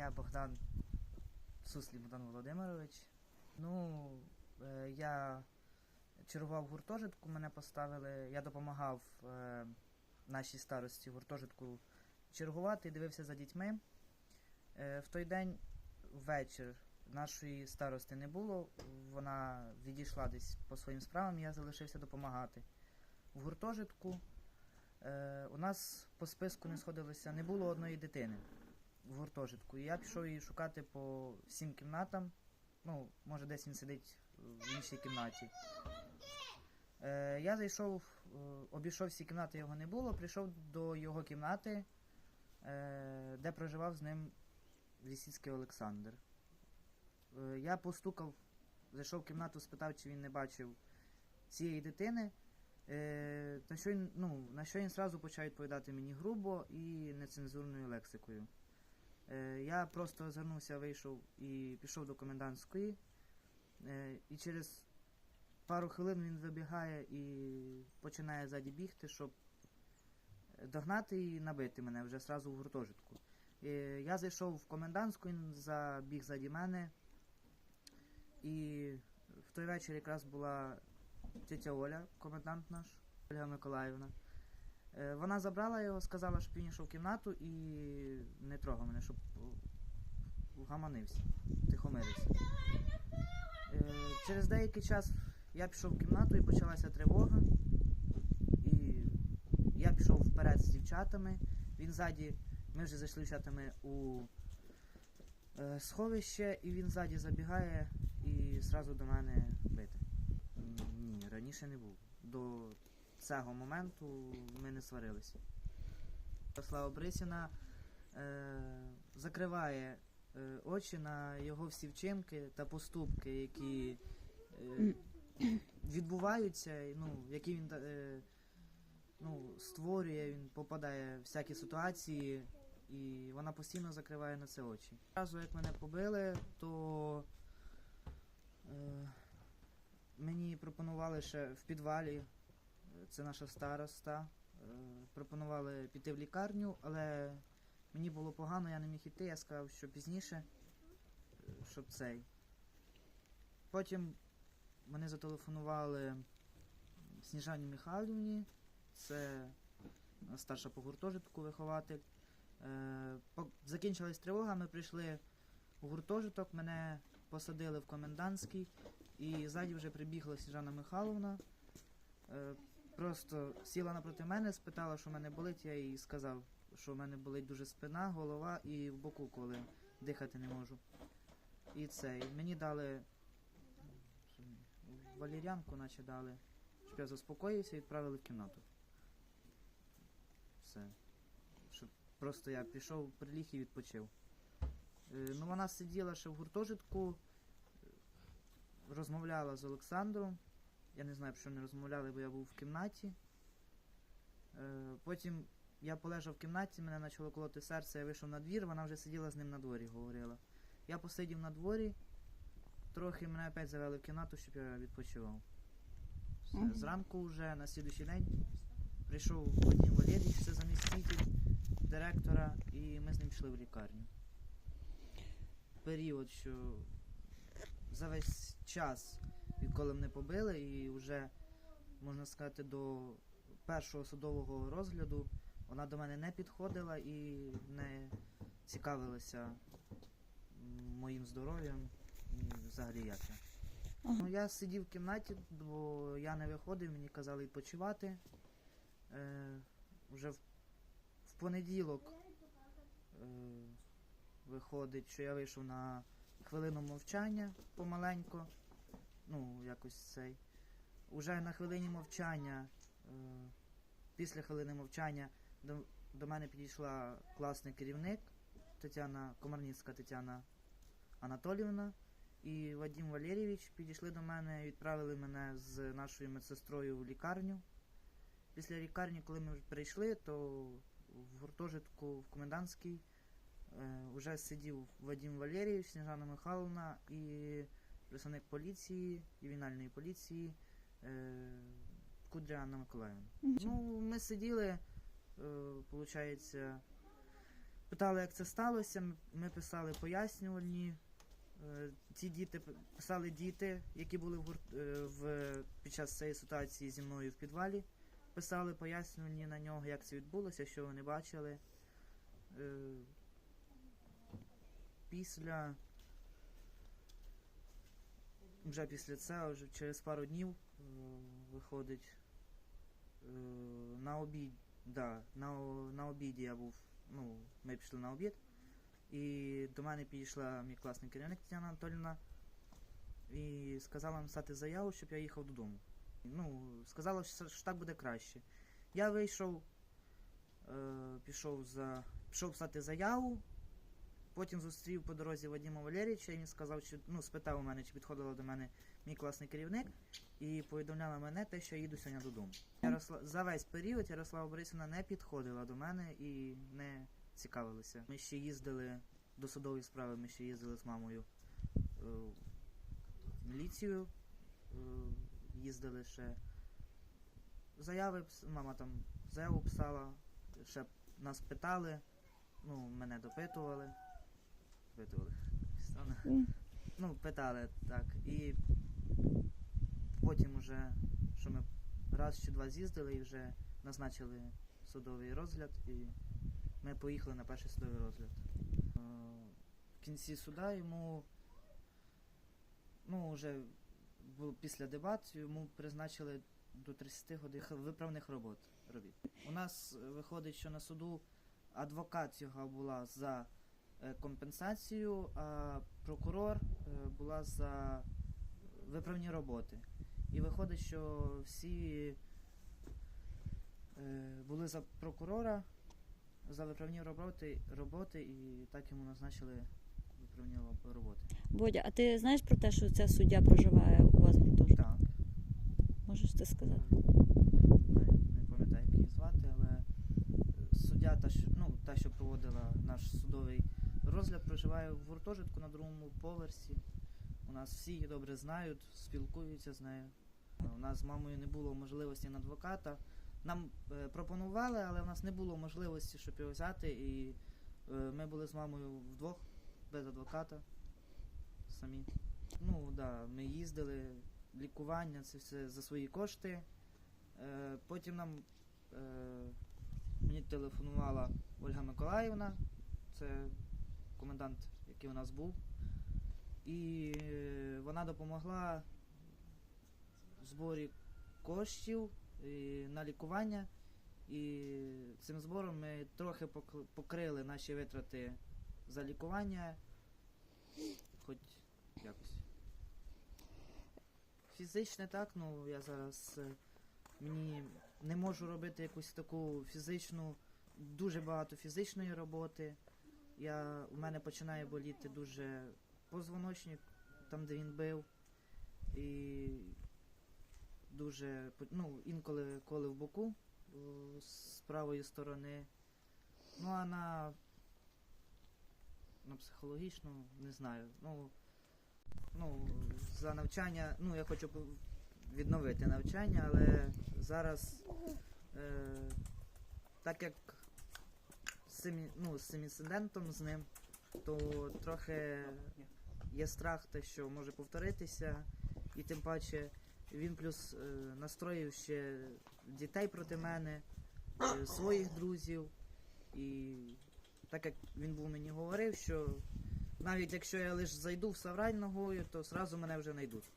Я Богдан Суслій Богдан Володимирович. Ну, е, я чергував гуртожитку, мене поставили, я допомагав е, нашій старості гуртожитку чергувати і дивився за дітьми. Е, в той день ввечір нашої старости не було, вона відійшла десь по своїм справам, я залишився допомагати. В гуртожитку е, у нас по списку не сходилося, не було одної дитини в гуртожитку. І я пішов її шукати по всім кімнатам. Ну, може, десь він сидить в іншій кімнаті. Е, я зайшов, е, обійшов всі кімнати, його не було, прийшов до його кімнати, е, де проживав з ним Лісіцький Олександр. Е, я постукав, зайшов в кімнату, спитав, чи він не бачив цієї дитини. Е, на, що він, ну, на що він сразу почав відповідати мені грубо і нецензурною лексикою. Е, я просто звернувся, вийшов і пішов до комендантської. Е, і через пару хвилин він вибігає і починає ззаді бігти, щоб догнати і набити мене вже сразу в гуртожитку. Е, я зайшов в комендантську, він забіг ззаді мене. І в той вечір якраз була тетя Оля, комендант наш, Ольга Миколаївна. Е, Вона забрала його, сказала, щоб він йшов в кімнату і не трогав мене, щоб вгаманився, тихомирився. Е, Через деякий час я пішов в кімнату і почалася тривога. І я пішов вперед з дівчатами. Він ззаді, ми вже зайшли дівчатами у е, сховище, і він ззаді забігає і зразу до мене бити. Ні, раніше не був. До цього моменту ми не сварилися. Слава Брисіна е, закриває е, очі на його всі вчинки та поступки, які е, відбуваються, ну, які він е, ну, створює, він попадає в всякі ситуації, і вона постійно закриває на це очі. Разу, як мене побили, то е, мені пропонували ще в підвалі, це наша староста, е, пропонували піти в лікарню, але мені було погано, я не міг іти, я сказав, що пізніше, е, щоб цей. Потім мене зателефонували Сніжані Михайлівні, це старша по гуртожитку вихователь. Е, Закінчилась тривога, ми прийшли у гуртожиток, мене посадили в комендантський, і ззаді вже прибігла Сніжана Михайловна. Просто сіла напроти мене, спитала, що в мене болить, я їй сказав, що в мене болить дуже спина, голова і в боку, коли дихати не можу. І це, і мені дали валір'янку, наче дали, щоб я заспокоївся і відправили в кімнату. Все. Щоб просто я пішов, приліг і відпочив. Е, ну, вона сиділа ще в гуртожитку, розмовляла з Олександром. Я не знаю, про що не розмовляли, бо я був в кімнаті. Е, потім я полежав в кімнаті, мене почало колоти серце, я вийшов на двір, вона вже сиділа з ним на дворі, говорила. Я посидів на дворі, трохи мене опять завели в кімнату, щоб я відпочивав. Все. Зранку вже на слідуючий день прийшов Вадим Валерійович, це заміститель директора, і ми з ним пішли в лікарню. Період, що за весь час, відколи мене побили, і вже, можна сказати, до першого судового розгляду вона до мене не підходила і не цікавилася моїм здоров'ям і взагалі як я. Ага. Ну, я сидів в кімнаті, бо я не виходив, мені казали відпочивати. Е, вже в, в понеділок е, виходить, що я вийшов на хвилину мовчання помаленько. Ну, якось цей. Уже на хвилині мовчання, е, після хвилини мовчання до, до мене підійшла класний керівник Тетяна Комарніцька Тетяна Анатоліївна і Вадим Валерійович підійшли до мене, відправили мене з нашою медсестрою в лікарню. Після лікарні, коли ми прийшли, то в гуртожитку в комендантській е, вже сидів Вадим Валерійович, Сніжана Михайловна і представник поліції, ювенальної поліції е, Кудря Анна Миколаївна. Ну, ми сиділи, е, виходить, Питали, як це сталося. Ми писали пояснювальні. Е, Ці діти писали діти, які були в, гурт- е, в під час цієї ситуації зі мною в підвалі. Писали пояснювальні на нього, як це відбулося, що вони бачили. Е, Після вже після цього, вже через пару днів е, виходить е, на обід. Да, на, на обіді я був. Ну, ми пішли на обід. І до мене підійшла мій класний керівник Тетяна Анатолівна і сказала написати заяву, щоб я їхав додому. Ну, сказала, що так буде краще. Я вийшов, е, пішов за. Пішов писати заяву. Потім зустрів по дорозі Вадима Валерійовича, і він сказав, що ну, спитав у мене, чи підходила до мене мій класний керівник, і повідомляла мене те, що я їду сьогодні додому. Яросла... За весь період Ярослава Борисівна не підходила до мене і не цікавилася. Ми ще їздили до судової справи, ми ще їздили з мамою е, в міліцію, е, їздили ще. Заяви мама там заяву писала, ще нас питали, ну, мене допитували. Допитували. Стане. Ну, питали, так. І потім уже, що ми раз чи два з'їздили і вже назначили судовий розгляд, і ми поїхали на перший судовий розгляд. Е, В кінці суда йому, ну, вже після дебат йому призначили до 30 годин виправних робот. робіт. У нас виходить, що на суду адвокат його була за компенсацію, а прокурор е, була за виправні роботи. І виходить, що всі е, були за прокурора за виправні роботи, роботи і так йому назначили виправні роб- роботи. Бодя, а ти знаєш про те, що ця суддя проживає у вас в гуртожитку? Так. Можеш це сказати? Не, не пам'ятаю, як її звати, але е, суддя, та, ну, та, що проводила наш судовий розгляд, проживає в гуртожитку на другому поверсі. У нас всі її добре знають, спілкуються з нею. У нас з мамою не було можливості на адвоката. Нам е, пропонували, але в нас не було можливості, щоб його взяти. І е, ми були з мамою вдвох, без адвоката. Самі. Ну, так, да, ми їздили, лікування, це все за свої кошти. Е, потім нам мені телефонувала Ольга Миколаївна, це комендант, який у нас був. І е, вона допомогла в зборі коштів е, на лікування. І цим збором ми трохи покрили наші витрати за лікування, хоч якось. Фізичне так, ну я зараз е, мені не можу робити якусь таку фізичну, дуже багато фізичної роботи. Я, у мене починає боліти дуже позвоночник, там де він бив. І дуже ну, інколи коли в боку з правої сторони. Ну а на, на психологічну не знаю. Ну, ну, за навчання, ну я хочу відновити навчання, але зараз, е, так як цим, ну, з цим інцидентом з ним, то трохи є страх, те, що може повторитися, і тим паче він плюс е, настроїв ще дітей проти мене, е, своїх друзів. І так як він був мені говорив, що навіть якщо я лише зайду в саврань ногою, то зразу мене вже знайдуть.